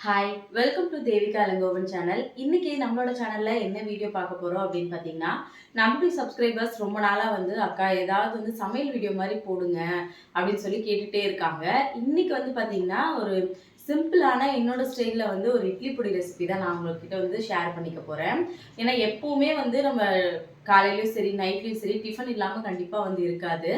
Hi welcome to Devika Ilangovan channel இன்னைக்கு நம்மளோட சேனல்ல என்ன வீடியோ பார்க்க போறோம் அப்படின்னு பார்த்தீங்கன்னா நம்முடைய சப்ஸ்கிரைபர்ஸ் ரொம்ப நாளா வந்து அக்கா ஏதாவது வந்து சமையல் வீடியோ மாதிரி போடுங்க அப்படின்னு சொல்லி கேட்டுட்டே இருக்காங்க. இன்னைக்கு வந்து பார்த்தீங்கன்னா ஒரு சிம்பிளான என்னோட ஸ்டைலில் வந்து ஒரு இட்லி பொடி ரெசிபி தான் நான் உங்கள்கிட்ட வந்து ஷேர் பண்ணிக்க போகிறேன் ஏன்னா எப்போவுமே வந்து நம்ம காலையிலையும் சரி நைட்லேயும் சரி டிஃபன் இல்லாமல் கண்டிப்பாக வந்து இருக்காது.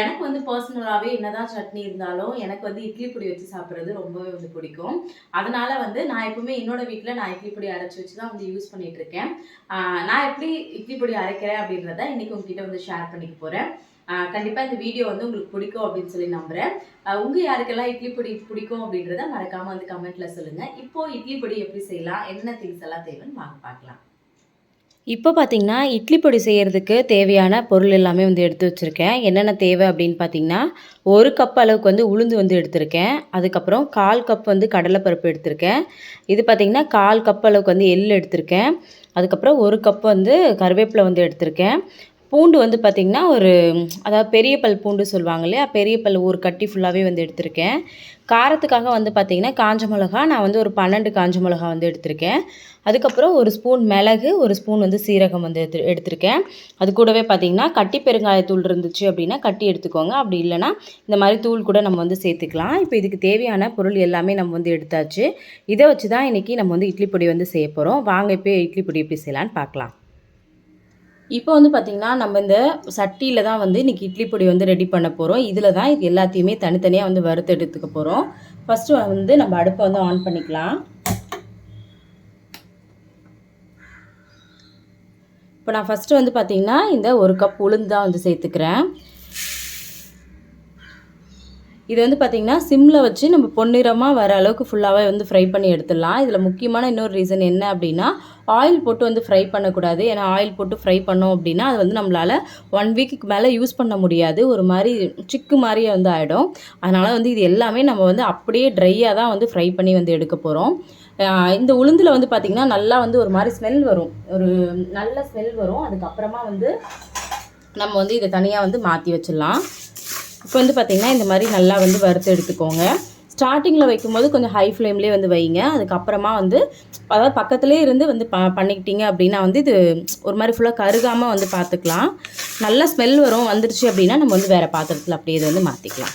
எனக்கு வந்து பர்சனலாகவே என்னதான் சட்னி இருந்தாலும் எனக்கு வந்து இட்லி பொடி வச்சு சாப்பிட்றது ரொம்பவே வந்து பிடிக்கும். அதனால வந்து நான் எப்பவுமே என்னோட வீட்டில் நான் இட்லி பொடி அரைச்சி வச்சு தான் வந்து யூஸ் பண்ணிட்டு இருக்கேன். நான் எப்படி இட்லி பொடி அரைக்கிறேன் அப்படின்றத இன்னைக்கு உங்ககிட்ட வந்து ஷேர் பண்ணிக்க போகிறேன் கண்டிப்பாக இந்த வீடியோ வந்து உங்களுக்கு பிடிக்கும் அப்படின்னு சொல்லி நம்புகிறேன் உங்கள் யாருக்கெல்லாம் இட்லி பொடி பிடிக்கும் அப்படின்றத மறக்காமல் வந்து கமெண்ட்டில் சொல்லுங்கள் இப்போது இட்லி பொடி எப்படி செய்யலாம்? என்னென்ன திங்ஸ் எல்லாம் தேவைன்னு வாங்க பார்க்கலாம். இப்போ பார்த்திங்கன்னா இட்லி பொடி செய்கிறதுக்கு தேவையான பொருள் எல்லாமே வந்து எடுத்து வச்சுருக்கேன். என்னென்ன தேவை அப்படின்னு பார்த்தீங்கன்னா ஒரு கப் அளவுக்கு வந்து உளுந்து வந்து எடுத்திருக்கேன். அதுக்கப்புறம் கால் கப் வந்து கடலைப்பருப்பு எடுத்திருக்கேன். இது பார்த்தீங்கன்னா கால் கப் அளவுக்கு வந்து எள் எடுத்திருக்கேன். அதுக்கப்புறம் ஒரு கப் வந்து கருவேப்பிலை வந்து எடுத்திருக்கேன். பூண்டு வந்து பார்த்திங்கன்னா ஒரு அதாவது பெரிய பல் பூண்டு சொல்லுவாங்க இல்லையா? பெரிய பல் ஒரு கட்டி ஃபுல்லாகவே வந்து எடுத்திருக்கேன். காரத்துக்காக வந்து பார்த்திங்கன்னா காஞ்ச மிளகா நான் வந்து ஒரு பன்னெண்டு காஞ்ச மிளகா வந்து எடுத்திருக்கேன். அதுக்கப்புறம் ஒரு ஸ்பூன் மிளகு ஒரு ஸ்பூன் வந்து சீரகம் வந்து எடுத்து எடுத்திருக்கேன். அது கூடவே பார்த்திங்கன்னா கட்டி பெருங்காயத்தூள் இருந்துச்சு அப்படின்னா கட்டி எடுத்துக்கோங்க. அப்படி இல்லைன்னா இந்த மாதிரி தூள் கூட நம்ம வந்து சேர்த்துக்கலாம். இப்போ இதுக்கு தேவையான பொருள் எல்லாமே நம்ம வந்து எடுத்தாச்சு. இதை வச்சு தான் இன்றைக்கி நம்ம வந்து இட்லி பொடி வந்து செய்ய போகிறோம் வாங்க இப்போ இட்லி பொடி எப்படி செய்யலான்னு பார்க்கலாம். இப்போ வந்து பார்த்திங்கன்னா நம்ம இந்த சட்டியில் தான் வந்து இன்றைக்கி இட்லி பொடி வந்து ரெடி பண்ண போகிறோம் இதில் தான் இது எல்லாத்தையுமே தனித்தனியாக வந்து வறுத்து எடுத்துக்க போகிறோம் ஃபஸ்ட்டு வந்து நம்ம அடுப்பை வந்து ஆன் பண்ணிக்கலாம். இப்போ நான் ஃபஸ்ட்டு வந்து பார்த்திங்கன்னா இந்த ஒரு கப் உளுந்து தான் வந்து சேர்த்துக்கிறேன். இது வந்து பார்த்திங்கன்னா சிம்மில் வச்சு நம்ம பொன்னிறமாக வர அளவுக்கு ஃபுல்லாகவே வந்து ஃப்ரை பண்ணி எடுத்துடலாம். இதில் முக்கியமான இன்னொரு ரீசன் என்ன அப்படின்னா ஆயில் போட்டு வந்து ஃப்ரை பண்ணக்கூடாது. ஏன்னா ஆயில் போட்டு ஃப்ரை பண்ணோம் அப்படின்னா அது வந்து நம்மளால் ஒன் வீக்குக்கு மேலே யூஸ் பண்ண முடியாது. ஒரு மாதிரி சிக்கு மாதிரியே வந்து ஆகிடும் அதனால் வந்து இது எல்லாமே நம்ம வந்து அப்படியே ட்ரையாக தான் வந்து ஃப்ரை பண்ணி வந்து எடுக்க போகிறோம் இந்த உளுந்தில் வந்து பார்த்திங்கன்னா நல்லா வந்து ஒரு மாதிரி ஸ்மெல் வரும். ஒரு நல்ல ஸ்மெல் வரும். அதுக்கப்புறமா வந்து நம்ம வந்து இதை தனியாக வந்து மாற்றி வச்சிடலாம். இப்போ வந்து பார்த்திங்கன்னா இந்த மாதிரி நல்லா வந்து வறுத்து எடுத்துக்கோங்க. ஸ்டார்டிங்கில் வைக்கும்போது கொஞ்சம் ஹை ஃப்ளேம்லேயே வந்து வைங்க. அதுக்கப்புறமா வந்து அதாவது பக்கத்துலேயே இருந்து வந்து ப பண்ணிக்கிட்டீங்க அப்படின்னா வந்து இது ஒரு மாதிரி ஃபுல்லாக கருகாமல் வந்து பார்த்துக்கலாம் நல்ல ஸ்மெல் வரும் வந்துருச்சு அப்படின்னா நம்ம வந்து வேறு பாத்திரத்தில் அப்படியே இதை வந்து மாற்றிக்கலாம்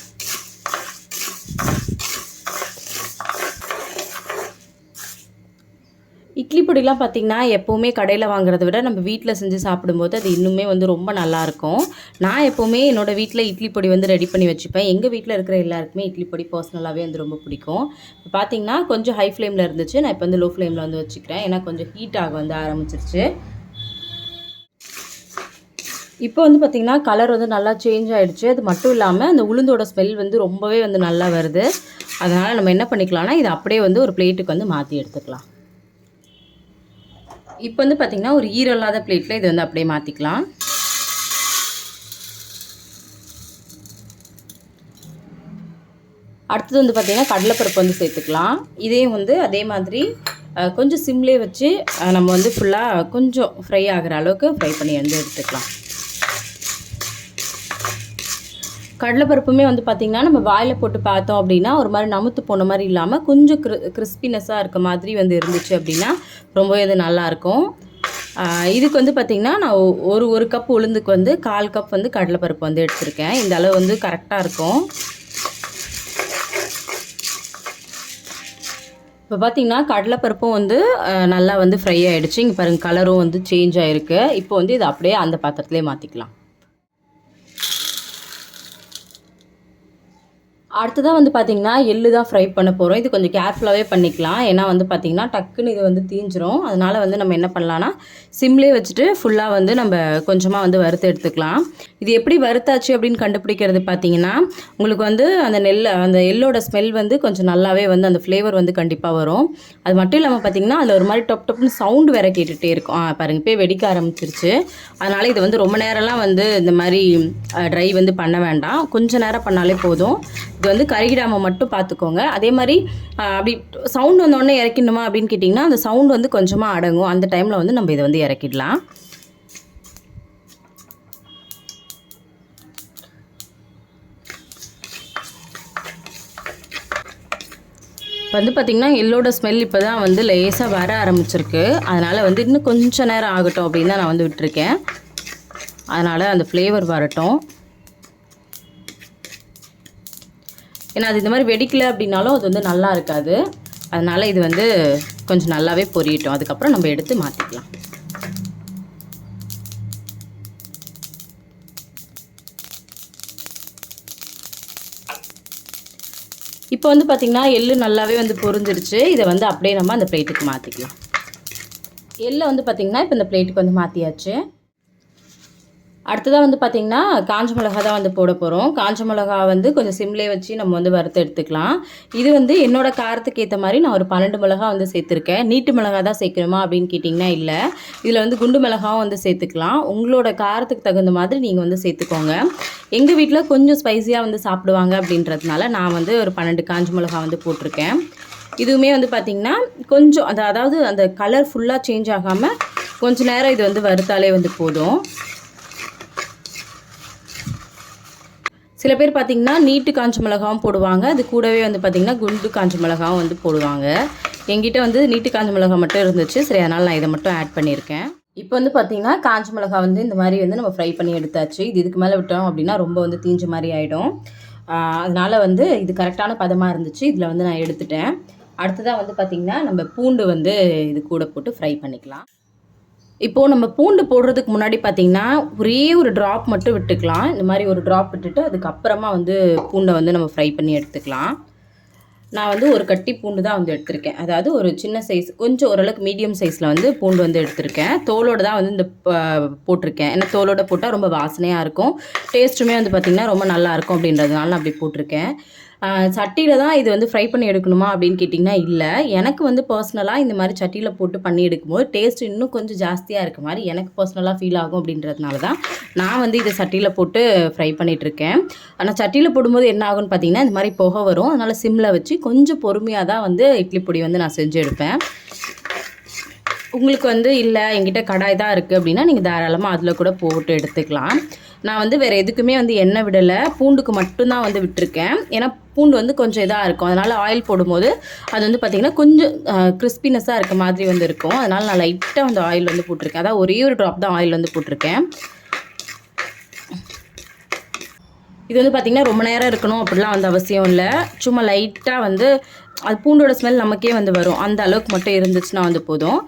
இட்லி பொடிலாம் பார்த்திங்கன்னா எப்போவுமே கடையில் வாங்குறத விட நம்ம வீட்டில் செஞ்சு சாப்பிடும்போது அது இன்னுமே வந்து ரொம்ப நல்லாயிருக்கும் நான் எப்போவுமே என்னோடய வீட்டில் இட்லி பொடி வந்து ரெடி பண்ணி வச்சுப்பேன். எங்கள் வீட்டில் இருக்கிற எல்லாருக்குமே இட்லி பொடி பர்சனலாகவே வந்து ரொம்ப பிடிக்கும். இப்போ பார்த்தீங்கன்னா கொஞ்சம் ஹை ஃப்ளேமில் இருந்துச்சு. நான் இப்போ வந்து லோ ஃப்ளேமில் வந்து வச்சுக்கிறேன். ஏன்னா கொஞ்சம் ஹீட் ஆக வந்து ஆரம்பிச்சிருச்சு. இப்போ வந்து பார்த்திங்கன்னா கலர் வந்து நல்லா சேஞ்ச் ஆகிடுச்சு அது மட்டும் இல்லாமல் அந்த உளுந்தோட ஸ்மெல் வந்து ரொம்பவே வந்து நல்லா வருது. அதனால் நம்ம என்ன பண்ணிக்கலாம்னா இதை அப்படியே வந்து ஒரு பிளேட்டுக்கு வந்து மாற்றி எடுத்துக்கலாம். இப்போ வந்து பார்த்திங்கன்னா ஒரு ஈரம் இல்லாத பிளேட்டில் இதை வந்து அப்படியே மாற்றிக்கலாம் அடுத்தது வந்து பார்த்திங்கன்னா கடலைப்பருப்பு வந்து சேர்த்துக்கலாம். இதையும் வந்து அதே மாதிரி கொஞ்சம் சிம்லே வச்சு நம்ம வந்து ஃபுல்லாக கொஞ்சம் ஃப்ரை ஆகிற அளவுக்கு ஃப்ரை பண்ணி வந்து எடுத்துக்கலாம். கடலைப்பருப்புமே வந்து பார்த்திங்கன்னா நம்ம வாயில் போட்டு பார்த்தோம் அப்படின்னா ஒரு மாதிரி நமுத்து போன மாதிரி இல்லாமல் கொஞ்சம் கிரி கிறிஸ்பினஸ்ஸாக இருக்க மாதிரி வந்து இருந்துச்சு அப்படின்னா ரொம்பவே இது நல்லாயிருக்கும் இதுக்கு வந்து பார்த்திங்கன்னா நான் ஒரு ஒரு கப் உளுந்துக்கு வந்து கால் கப் வந்து கடலைப்பருப்பு வந்து எடுத்திருக்கேன். இந்த அளவு வந்து கரெக்டாக இருக்கும். இப்போ பார்த்தீங்கன்னா கடலைப்பருப்பும் வந்து நல்லா வந்து ஃப்ரை ஆகிடுச்சு இங்கே பாருங்கள் கலரும் வந்து சேஞ்ச் ஆகிருக்கு இப்போ வந்து இதை அப்படியே அந்த பாத்திரத்துலேயே மாற்றிக்கலாம் அடுத்ததாக வந்து பார்த்திங்கன்னா எள்ளு தான் ஃப்ரை பண்ண போகிறோம் இது கொஞ்சம் கேர்ஃபுல்லாகவே பண்ணிக்கலாம். ஏன்னா வந்து பார்த்திங்கன்னா டக்குன்னு இது வந்து தீஞ்சிரும். அதனால் வந்து நம்ம என்ன பண்ணலான்னா சிம்லேயே வச்சுட்டு ஃபுல்லாக வந்து நம்ம கொஞ்சமாக வந்து வறுத்து எடுத்துக்கலாம். இது எப்படி வறுத்தாச்சு அப்படின்னு கண்டுபிடிக்கிறது பார்த்தீங்கன்னா உங்களுக்கு வந்து அந்த நெல் அந்த எள்ளோட ஸ்மெல் வந்து கொஞ்சம் நல்லாவே வந்து அந்த ஃப்ளேவர் வந்து கண்டிப்பாக வரும். அது மட்டும் இல்லாமல் பார்த்திங்கன்னா அதில் ஒரு மாதிரி டொப் டொப்னு சவுண்டு வேறு கேட்டுகிட்டே இருக்கும். பாருங்கள் போய் வெடிக்க ஆரம்பிச்சிருச்சு. அதனால் இது வந்து ரொம்ப நேரம்லாம் வந்து இந்த மாதிரி ட்ரை வந்து பண்ண வேண்டாம். கொஞ்சம் நேரம் பண்ணாலே போதும். இது வந்து கருகிடாமல் மட்டும் பார்த்துக்கோங்க அதே மாதிரி அப்படி சவுண்ட் வந்தோடனே இறக்கிடணுமா அப்படின்னு கேட்டிங்கன்னா அந்த சவுண்ட் வந்து கொஞ்சமாக அடங்கும். அந்த டைமில் வந்து நம்ம இதை வந்து இறக்கிடலாம். இப்போ வந்து பார்த்திங்கன்னா எல்லோட ஸ்மெல் இப்போ தான் வந்து லேசாக வர ஆரம்பிச்சிருக்கு. அதனால் வந்து இன்னும் கொஞ்சம் நேரம் ஆகட்டும் அப்படின்னு தான் நான் வந்து விட்டுருக்கேன். அதனால் அந்த ஃப்ளேவர் வரட்டும். ஏன்னா அது இந்த மாதிரி வெடிக்கல அப்படின்னாலும் அது வந்து நல்லா இருக்காது. அதனால் இது வந்து கொஞ்சம் நல்லாவே பொரியட்டும். அதுக்கப்புறம் நம்ம எடுத்து மாற்றிக்கலாம் இப்போ வந்து பார்த்திங்கன்னா எள்ளு நல்லாவே வந்து பொரிஞ்சிருச்சு. இதை வந்து அப்படியே நம்ம அந்த பிளேட்டுக்கு மாற்றிக்கலாம் எள்ளை வந்து பார்த்திங்கன்னா இப்போ இந்த பிளேட்டுக்கு வந்து மாற்றியாச்சு அடுத்ததாக வந்து பார்த்திங்கன்னா காஞ்ச மிளகா தான் வந்து போட போகிறோம் காஞ்ச மிளகா வந்து கொஞ்சம் சிம்லே வச்சு நம்ம வந்து வறுத்து எடுத்துக்கலாம். இது வந்து என்னோடய காரத்துக்கு ஏற்ற மாதிரி நான் ஒரு பன்னெண்டு மிளகா வந்து சேர்த்துருக்கேன். நீட்டு மிளகா தான் சேர்க்கணுமா அப்படின்னு கேட்டிங்கன்னா இல்லை. இதில் வந்து குண்டு மிளகாவும் வந்து சேர்த்துக்கலாம். உங்களோட காரத்துக்கு தகுந்த மாதிரி நீங்கள் வந்து சேர்த்துக்கோங்க. எங்கள் வீட்டில் கொஞ்சம் ஸ்பைசியாக வந்து சாப்பிடுவாங்க அப்படின்றதுனால நான் வந்து ஒரு பன்னெண்டு காஞ்ச மிளகா வந்து போட்டிருக்கேன். இதுவுமே வந்து பார்த்திங்கன்னா கொஞ்சம் அந்த அதாவது அந்த கலர் ஃபுல்லாக சேஞ்ச் ஆகாமல் கொஞ்சம் நேரம் இது வந்து வறுத்தாலே வந்து போதும். சில பேர் பார்த்திங்கன்னா நீட்டு காஞ்ச மிளகாவும் போடுவாங்க. அது கூடவே வந்து பார்த்திங்கன்னா குண்டு காஞ்ச மிளகாவும் வந்து போடுவாங்க. என்கிட்ட வந்து நீட்டு காஞ்ச மிளகா மட்டும் இருந்துச்சு. சரி அதனால் நான் இதை மட்டும் ஆட் பண்ணியிருக்கேன். இப்போ வந்து பார்த்திங்கன்னா காஞ்ச மிளகா வந்து இந்த மாதிரி வந்து நம்ம ஃப்ரை பண்ணி எடுத்தாச்சு. இது இதுக்கு மேலே விட்டோம் அப்படின்னா ரொம்ப வந்து தீஞ்ச மாதிரி ஆகிடும் அதனால் வந்து இது கரெக்டான பதமாக இருந்துச்சு. இதில் வந்து நான் எடுத்துட்டேன். அடுத்ததாக வந்து பார்த்திங்கன்னா நம்ம பூண்டு வந்து இது கூட போட்டு ஃப்ரை பண்ணிக்கலாம். இப்போது நம்ம பூண்டு போடுறதுக்கு முன்னாடி பார்த்தீங்கன்னா ஒரே ஒரு ட்ராப் மட்டும் விட்டுக்கலாம். இந்த மாதிரி ஒரு ட்ராப் விட்டுட்டு அதுக்கப்புறமா வந்து பூண்டை வந்து நம்ம ஃப்ரை பண்ணி எடுத்துக்கலாம். நான் வந்து ஒரு கட்டி பூண்டு தான் வந்து எடுத்திருக்கேன். அதாவது ஒரு சின்ன சைஸ் கொஞ்சம் ஓரளவுக்கு மீடியம் சைஸில் வந்து பூண்டு வந்து எடுத்திருக்கேன். தோலோடு தான் வந்து இந்த போட்டிருக்கேன். ஏன்னா தோலோட போட்டால் ரொம்ப வாசனையாக இருக்கும். டேஸ்ட்டுமே வந்து பார்த்திங்கன்னா ரொம்ப நல்லா இருக்கும் அப்படின்றதுனால நான் அப்படி போட்டிருக்கேன். சட்டியில் தான் இது வந்து ஃப்ரை பண்ணி எடுக்கணுமா அப்படின்னு கேட்டிங்கன்னா இல்லை. எனக்கு வந்து பர்சனலாக இந்த மாதிரி சட்டியில் போட்டு பண்ணி எடுக்கும்போது டேஸ்ட் இன்னும் கொஞ்சம் ஜாஸ்தியாக இருக்க மாதிரி எனக்கு பர்சனலாக ஃபீல் ஆகும் அப்படின்றதுனால தான் நான் வந்து இதை சட்டியில் போட்டு ஃப்ரை பண்ணிகிட்ருக்கேன் ஆனால் சட்டியில் போடும்போது என்ன ஆகும்னு பார்த்தீங்கன்னா இந்த மாதிரி புகை வரும். அதனால் சிம்மில் வச்சு கொஞ்சம் பொறுமையாக தான் வந்து இட்லி பொடி வந்து நான் செஞ்சு எடுப்பேன். உங்களுக்கு வந்து இல்லை என்கிட்ட கடாய் தான் இருக்குது அப்படின்னா நீங்கள் தாராளமாக அதில் கூட போட்டு எடுத்துக்கலாம். நான் வந்து வேறு எதுக்குமே வந்து எண்ணெய் விடலை. பூண்டுக்கு மட்டும்தான் வந்து விட்டுருக்கேன். ஏன்னா பூண்டு வந்து கொஞ்சம் இதாக இருக்கும். அதனால் ஆயில் போடும்போது அது வந்து பார்த்திங்கன்னா கொஞ்சம் கிறிஸ்பினஸ்ஸாக இருக்க மாதிரி வந்து இருக்கும். அதனால் நான் லைட்டாக வந்து ஆயில் வந்து போட்டிருக்கேன். அதான் ஒரே ஒரு ட்ராப் தான் ஆயில் வந்து போட்டிருக்கேன். இது வந்து பார்த்திங்கன்னா ரொம்ப நேரம் இருக்கணும் அப்படிலாம் வந்து அவசியம் இல்லை. சும்மா லைட்டாக வந்து அது பூண்டோட ஸ்மெல் நமக்கே வந்து வரும். அந்த அளவுக்கு மட்டும் இருந்துச்சுன்னா வந்து போதும்.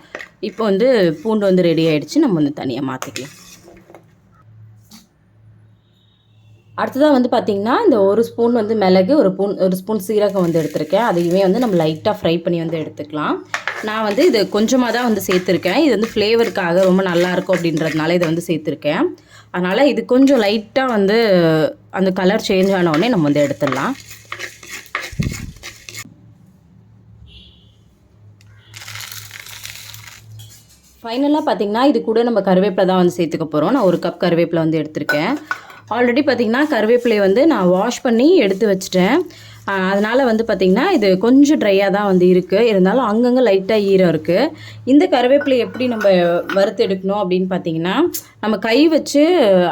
இப்போ வந்து பூண்டு வந்து ரெடி ஆகிடுச்சு நம்ம வந்து தனியாக மாற்றிக்கலாம் அடுத்ததாக வந்து பார்த்திங்கன்னா இந்த ஒரு ஸ்பூன் வந்து மிளகு ஒரு ஸ்பூன் ஒரு ஸ்பூன் சீரகம் வந்து எடுத்திருக்கேன். அதையுமே வந்து நம்ம லைட்டாக ஃப்ரை பண்ணி வந்து எடுத்துக்கலாம். நான் வந்து இது கொஞ்சமாக தான் வந்து சேர்த்துருக்கேன். இது வந்து ஃப்ளேவருக்காக ரொம்ப நல்லா இருக்கும் அப்படின்றதுனால இதை வந்து சேர்த்துருக்கேன். அதனால் இது கொஞ்சம் லைட்டாக வந்து அந்த கலர் சேஞ்ச் ஆனவுடனே நம்ம வந்து எடுத்துடலாம். ஃபைனலாக பார்த்தீங்கன்னா இது கூட நம்ம கருவேப்பிலை தான் வந்து சேர்த்துக்க போகிறோம் நான் ஒரு கப் கருவேப்பிலை வந்து எடுத்திருக்கேன். ஆல்ரெடி பார்த்தீங்கன்னா கருவேப்பிலையை வந்து நான் வாஷ் பண்ணி எடுத்து வச்சிட்டேன். அதனால் வந்து பார்த்திங்கன்னா இது கொஞ்சம் ட்ரையாக தான் வந்து இருக்குது இருந்தாலும் அங்கங்கே லைட்டாக ஈரம் இருக்குது இந்த கருவேப்பிலை எப்படி நம்ம வறுத்து எடுக்கணும் அப்படின்னு பார்த்தீங்கன்னா நம்ம கை வச்சு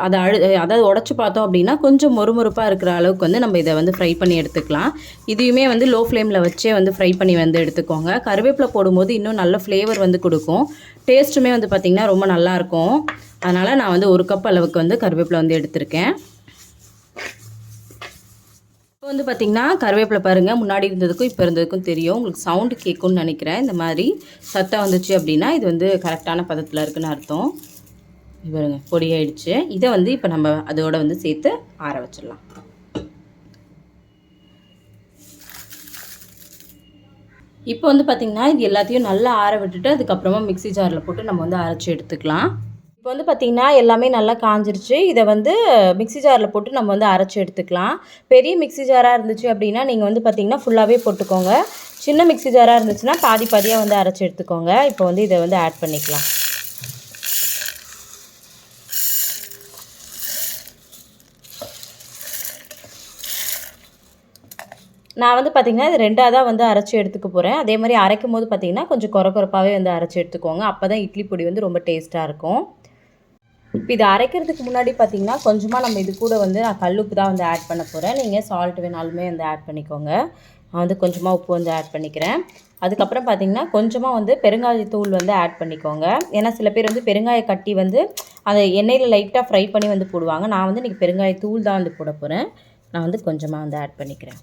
அதை அழு அதாவது உடச்சி பார்த்தோம் அப்படின்னா கொஞ்சம் மொறுமொறுப்பாக இருக்கிற அளவுக்கு வந்து நம்ம இதை வந்து ஃப்ரை பண்ணி எடுத்துக்கலாம். இதையுமே வந்து லோ ஃப்ளேமில் வச்சே வந்து ஃப்ரை பண்ணி வந்து எடுத்துக்கோங்க. கருவேப்பிலை போடும்போது இன்னும் நல்ல ஃப்ளேவர் வந்து கொடுக்கும். டேஸ்ட்டுமே வந்து பார்த்திங்கன்னா ரொம்ப நல்லாயிருக்கும் அதனால் நான் வந்து ஒரு கப் அளவுக்கு வந்து கருவேப்பிலை வந்து எடுத்திருக்கேன். இப்போ வந்து பார்த்திங்கன்னா கருவேப்பிலை பாருங்கள் முன்னாடி இருந்ததுக்கும் இப்போ இருந்ததுக்கும் தெரியும். உங்களுக்கு சவுண்டு கேட்கும்னு நினைக்கிறேன். இந்த மாதிரி சத்தம் வந்துச்சு அப்படின்னா இது வந்து கரெக்டான பதத்தில் இருக்குன்னு அர்த்தம். இது பாருங்க பொடி ஆயிடுச்சு. இதை வந்து இப்போ நம்ம அதோட வந்து சேர்த்து ஆற வச்சிடலாம். இப்போ வந்து பார்த்திங்கன்னா இது எல்லாத்தையும் நல்லா ஆற விட்டுட்டு அதுக்கப்புறமா மிக்ஸி ஜாரில் போட்டு நம்ம வந்து அரைச்சி எடுத்துக்கலாம். இப்போ வந்து பார்த்திங்கன்னா எல்லாமே நல்லா காஞ்சிருச்சு. இதை வந்து மிக்ஸி ஜாரில் போட்டு நம்ம வந்து அரைச்சி எடுத்துக்கலாம். பெரிய மிக்ஸி ஜாராக இருந்துச்சு அப்படின்னா நீங்கள் வந்து பார்த்திங்கன்னா ஃபுல்லாகவே போட்டுக்கோங்க. சின்ன மிக்ஸி ஜாராக இருந்துச்சுன்னா பாதி பாதியாக வந்து அரைச்சி எடுத்துக்கோங்க. இப்போ வந்து இதை வந்து ஆட் பண்ணிக்கலாம். நான் வந்து பார்த்திங்கன்னா இது ரெண்டாக தான் வந்து அரைச்சி எடுத்துக்க போகிறேன் அதே மாதிரி அரைக்கும் போது பார்த்திங்கன்னா கொஞ்சம் குறை குறைப்பாகவே வந்து அரைச்சி எடுத்துக்கோங்க. அப்போ தான் இட்லி பொடி வந்து ரொம்ப டேஸ்ட்டாக இருக்கும். இப்போ இது அரைக்கிறதுக்கு முன்னாடி பார்த்திங்கன்னா கொஞ்சமாக நம்ம இது கூட வந்து நான் கல்லுப்பு தான் வந்து ஆட் பண்ண போகிறேன் நீங்கள் சால்ட் வேணாலுமே வந்து ஆட் பண்ணிக்கோங்க. நான் வந்து கொஞ்சமாக உப்பு வந்து ஆட் பண்ணிக்கிறேன். அதுக்கப்புறம் பார்த்தீங்கன்னா கொஞ்சமாக வந்து பெருங்காயத்தூள் வந்து ஆட் பண்ணிக்கோங்க. ஏன்னா சில பேர் வந்து பெருங்காய கட்டி வந்து அதை எண்ணெயில் லைட்டாக ஃப்ரை பண்ணி வந்து போடுவாங்க. நான் வந்து இன்றைக்கி பெருங்காயத்தூள் தான் வந்து போட போகிறேன் நான் வந்து கொஞ்சமாக வந்து ஆட் பண்ணிக்கிறேன்.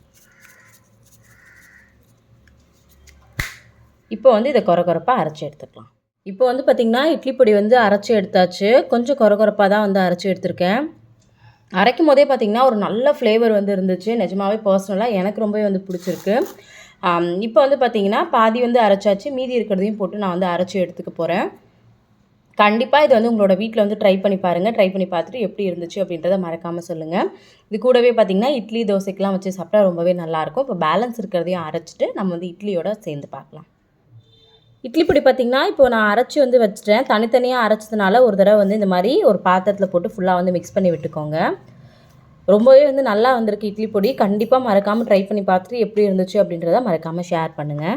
இப்போ வந்து இதை கொரகொரப்பாக அரைச்சி எடுத்துக்கலாம். இப்போ வந்து பார்த்திங்கன்னா இட்லி பொடி வந்து அரைச்சி எடுத்தாச்சு. கொஞ்சம் குறகுறப்பாக தான் வந்து அரைச்சி எடுத்திருக்கேன். அரைக்கும் போதே பார்த்திங்கன்னா ஒரு நல்ல ஃப்ளேவர் வந்து இருந்துச்சு. நிஜமாவே பர்சனலாக எனக்கு ரொம்பவே வந்து பிடிச்சிருக்கு. இப்போ வந்து பார்த்திங்கன்னா பாதி வந்து அரைச்சாச்சு. மீதி இருக்கிறதையும் போட்டு நான் வந்து அரைச்சி எடுத்துக்க போகிறேன் கண்டிப்பாக இது வந்து உங்களோட வீட்டில் வந்து ட்ரை பண்ணி பாருங்கள் ட்ரை பண்ணி பார்த்துட்டு எப்படி இருந்துச்சு அப்படின்றத மறக்காமல் சொல்லுங்கள் இது கூடவே பார்த்திங்கன்னா இட்லி தோசைக்கெலாம் வச்சு சாப்பிட்டா ரொம்பவே நல்லாயிருக்கும் இப்போ பேலன்ஸ் இருக்கிறதையும் அரைச்சிட்டு நம்ம வந்து இட்லியோட சேர்ந்து பார்க்கலாம். இட்லி பொடி பார்த்திங்கன்னா இப்போ நான் அரைச்சி வந்து வச்சுட்டேன். தனித்தனியாக அரைச்சதுனால ஒரு தடவை வந்து இந்த மாதிரி ஒரு பாத்திரத்தில் போட்டு ஃபுல்லாக வந்து மிக்ஸ் பண்ணி விட்டுக்கோங்க. ரொம்பவே வந்து நல்லா வந்திருக்கு இட்லி பொடி. கண்டிப்பாக மறக்காமல் ட்ரை பண்ணி பார்த்துட்டு எப்படி இருந்துச்சு அப்படின்றத மறக்காமல் ஷேர் பண்ணுங்கள்